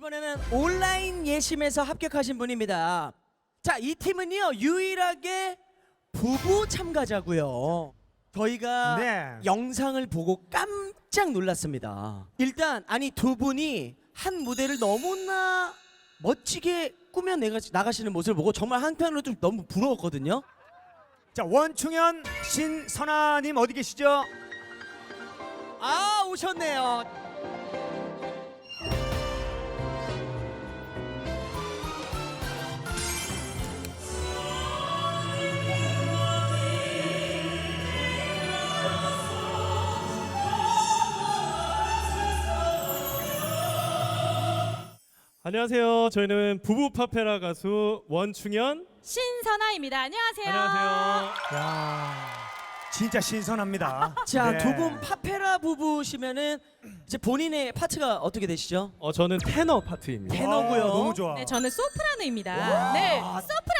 이번에는 온라인 예심에서 합격하신 분입니다. 자, 이 팀은요 유일하게 부부 참가자고요. 저희가 네. 영상을 보고 깜짝 놀랐습니다. 일단 아니 두 분이 한 무대를 너무나 멋지게 꾸며 나가시는 모습을 보고 정말 한편으로 좀 너무 부러웠거든요. 자 원충현 신선아님 어디 계시죠? 아 오셨네요. 안녕하세요. 저희는 부부 파페라 가수 원충현. 신선아입니다. 안녕하세요. 안녕하세요. 야 진짜 신선합니다. 자 네. 두 분 파페라 부부시면은 이제 본인의 파트가 어떻게 되시죠? 어 저는 테너 파트입니다. 테너고요. 와, 너무 좋아. 네, 저는 소프라노입니다. 네,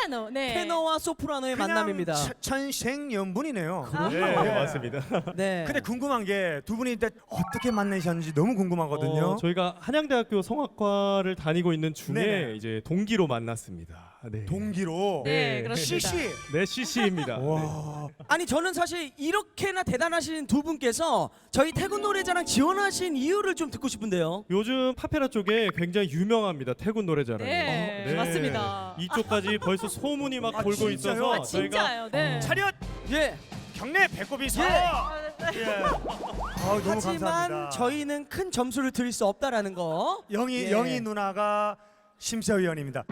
소프라노. 네. 테너와 소프라노의 그냥 만남입니다. 천- 천생연분이네요. 아. 네, 네. 맞습니다. 네. 근데 궁금한 게 두 분이 일단 어떻게 만나셨는지 너무 궁금하거든요. 어, 저희가 한양대학교 성악과를 다니고 있는 중에 네네. 이제 동기로 만났습니다. 네. 동기로 네, 네. 그렇습니다. CC. 네, CC입니다. 와. 아니 저는 사실 이렇게나 대단하신 두 분께서 저희 태군 노래자랑 지원하신 이유를 좀 듣고 싶은데요. 요즘 파페라 쪽에 굉장히 유명합니다. 태군 노래자랑이. 네, 맞습니다. 이쪽까지 벌써 소문이 막 아, 돌고 진짜요? 있어서 아, 진짜요. 네. 차렷 예. 경례 배꼽이 서. 예. 예. 아우, 너무 하지만 감사합니다. 저희는 큰 점수를 드릴 수 없다라는 거. 영희 예. 영희 누나가 심사위원입니다.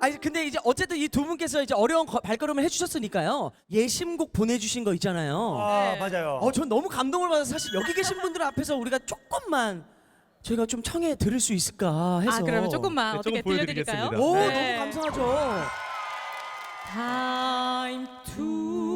아니 근데 이제 어쨌든 이 두 분께서 이제 어려운 거- 발걸음을 해주셨으니까요. 예심곡 보내주신 거 있잖아요. 아 네. 맞아요. 어, 전 너무 감동을 받아서 사실 여기 계신 분들 앞에서 우리가 조금만 저희가 좀 청해 들을 수 있을까 해서. 아, 그러면 조금만 네, 어떻게 조금 들려드릴까요? 보여드리겠습니다. 오 네. 너무 감사하죠. Time to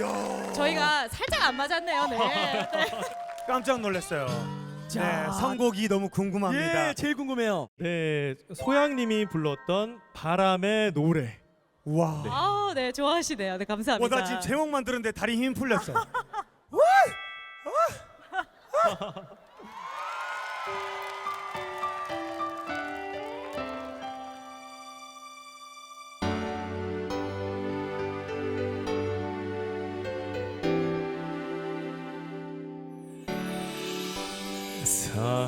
야. 저희가 살짝 안 맞았네요. 네. 네. 깜짝 놀랐어요. 자. 네, 선곡이 너무 궁금합니다. 예, 제일 궁금해요. 네, 소양님이 불렀던 바람의 노래. 와. 아, 네, 좋아하시네요. 네, 와, 감사합니다. 나 지금 제목만 들었는데 다리 힘 풀렸어.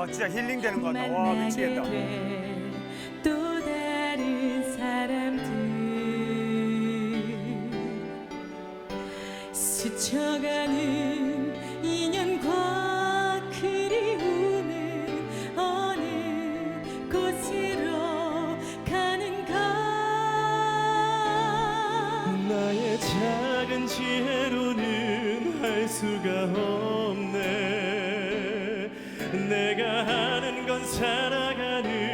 아, 진짜 힐링 되는 것 같다. 와, 미치겠다. 돼또 다른 사람들 스쳐가는 인연과 그리움은 어느 곳으로 가는가 나의 작은 지혜로는 할 수가 없네 내가 하는 건 살아가는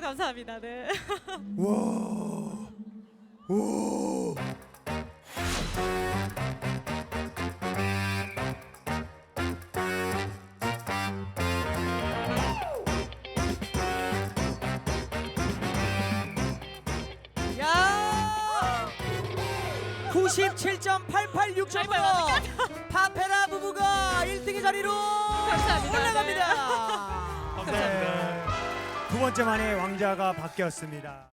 감사합니다. 네. 야! 97.886점으로 파페라 부부가 1등의 자리로 감사합니다. 올라갑니다. 감사합니다. 두 번째 만에 왕자가 바뀌었습니다.